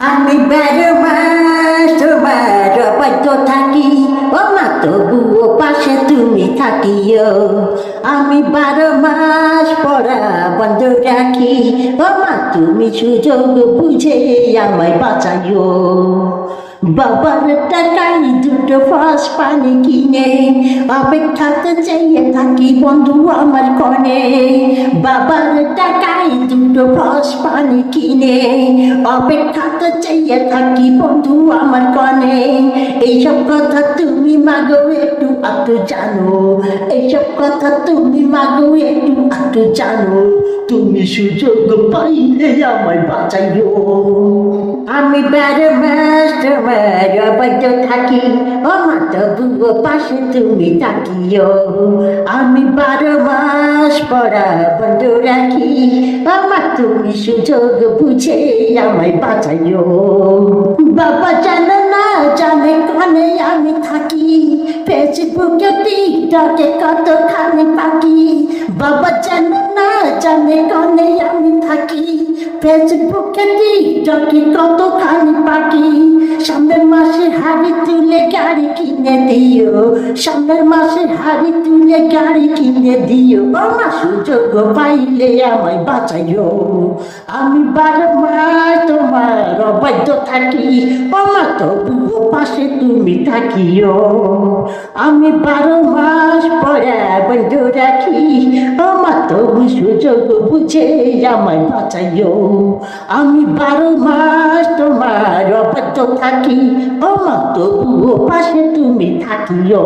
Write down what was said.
আমি বারো মাস তোমার অবাধ্য থাকি। ও মা, তবুও পাশে তুমি থাকিও। আমি বারো মাস পড়া বন্ধ রাখি। ও মা, তুমি সুযোগ বুঝে আমায় বাঁচাইও। বাবার টাকাই দুটো ফাঁস পানি কিনে অপেক্ষাতে চেয়ে থাকি, বন্ধু আমার কনে। বাবার টাকাই দুটো ফাঁস পানি কিনে। অপেক্ষাতে চেয়ে থাকি, বন্ধু আমার কনে। এইসব কথা তুমি মাগো, একটু একটু জানো। এইসব কথা তুমি মাগো, একটু একটু জানো। তুমি সুযোগ পাইলে আমায় বাঁচাইও। আমি বারো অবাধ্য থাকি ও তবুও পাশে তুমি থাকিও আমি বারো মাস পড়া বন্ধ রাখি মা তুমি সুযোগ বুঝে আমায় বাঁচাইও বাবা জানে না, জানে কানে আমি থাকি ফেসবুকে টিকটকে কতখানি পাখি বাবা জানে না, জানে কানে আমি থাকি ফেসবুকে টিকটকে কতখানি পাখি গাড়ি কিনে দিও। সামনের মাসে হাড়ি তুলে গাড়ি কিনে দিও। আমার সুযোগ পাইলে আমায় বাঁচাইও। আমি বারো মাস তোমার অবাধ্য থাকি। আমার তবুও পাশে তুমি থাকিও। আমি বারো মাস পরে বন্ধ রাখি। আমার তবু সুযোগ বুঝে আমায় বাঁচাইও। আমি বারো মাস থাকি আমার তবুও পাশে তুমি থাকিও।